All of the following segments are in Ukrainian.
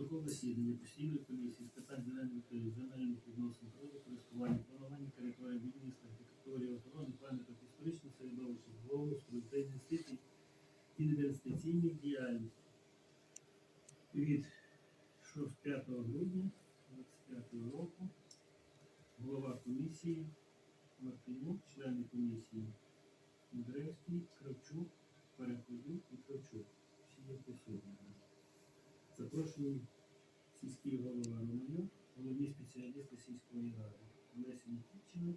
Протокол засідання постійної комісії з питань земельних відносин, користування, планування території будівництва, архітектури, охорони, пам'яток історичних середовища, благоустрою та інвестицій, інвестиційних діяльностей. Від 5 грудня 25 року голова комісії Мартинюк, члени комісії Мудревський, Кравчук, Переходюк і Кравчук. Всі є присутні. Запрошений сільський голова Романюк, головні спеціалісти сільської ради. Олеся Нікітчина,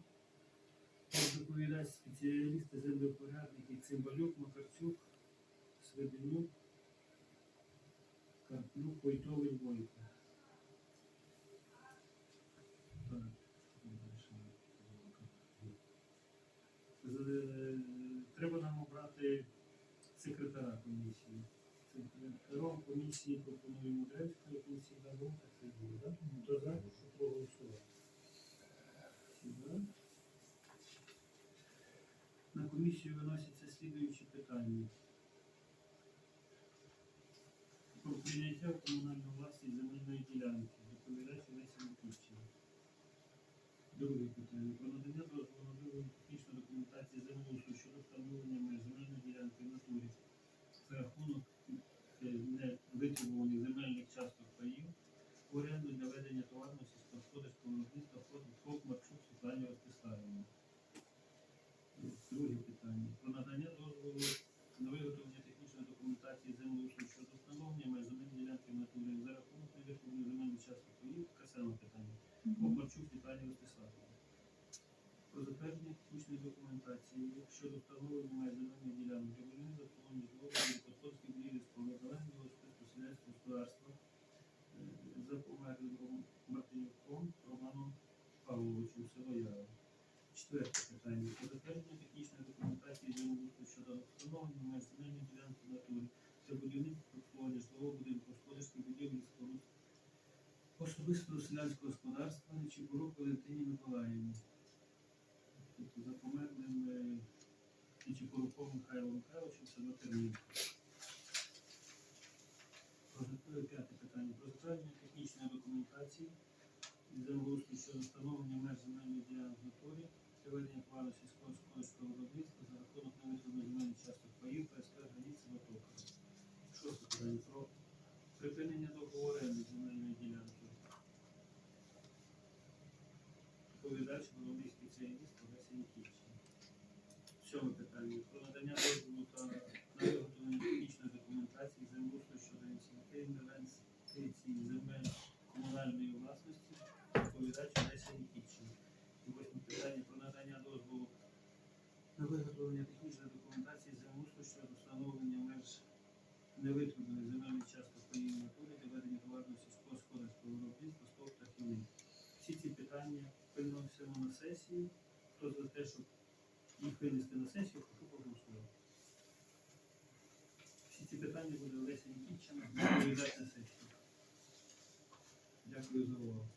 доповідач спеціалісти землепорядники Цимбалюк, Макарчук, Сведенюк, Карплюк, Войтовий, Войко. Треба нам обрати секретаря комісії. Секретаром комісії пропонує як він завжди так це буде, так? Хто за, щоб проголосувати. На комісію виносяться слідуючі питання. Про прийняття в комунальну власність земельної ділянки. Доповідач Олеся Микітчина. Друге питання. Про надання дозволу на технічної документації землеустрою щодо встановлення земельної ділянки в натурі не витребуваних земельних часток паїв в оренду для ведення товарного сільськогосподарського виробництва ФОП Марчук Світлані Ростиславівні. Друге питання. Про надання дозволу на виготовлення технічної документації землеустрою щодо встановлення меж земельної ділянки в натурі за рахунок невитребуваних земельних часток паїв. Саме питання. Попарчук Віталій Ростиславович. Про затвердження технічної документації щодо встановлення земельних ділянок для будівництва обслуговування господарства е, за померлим Мартинюком Романом Павловичем Ява. Четверте питання. Про затвердження технічної документації землеустрою щодо встановлення меж земельної ділянки в натурі для будівництва обслуговування житлового будинку господарських будівель і споруд особистого селянського господарства Нечіпорук Валентині Миколаївні. Тобто за померлим е, Нечіпоруком Михайлом Михайловичем село Тернів. Про зат- П'яте питання. Про затвердження технічної землеустрою щодо встановлення меж земельної ділянки натурі для ведення плану сільськогосподарського виробництва за рахунок невитребуваних земельних часток паїв ПСП границі Ватока. Шосте питання. Про припинення договору земельної ділянки. Доповідач головний спеціаліст Олеся Нікітчина. Сьоме питання. Про надання дозволу та на виготовлення технічної документації землеустрою щодо інвентаризації земель комунальної власності. Доповідач Олеся Нікітчина. І восьме питання. Про надання дозволу на виготовлення технічної документації землеустрою щодо встановлення меж невитребуваних земельних часток паїв натури для ведення товарного сільськогосподарського виробництва стов та хімії. Всі ці питання виносимо на сесію. Хто за те, щоб їх винести на сесію, прошу проголосувати. Всі ці питання буде Олеся Нікітчина доповідати на сесію. Дякую за увагу.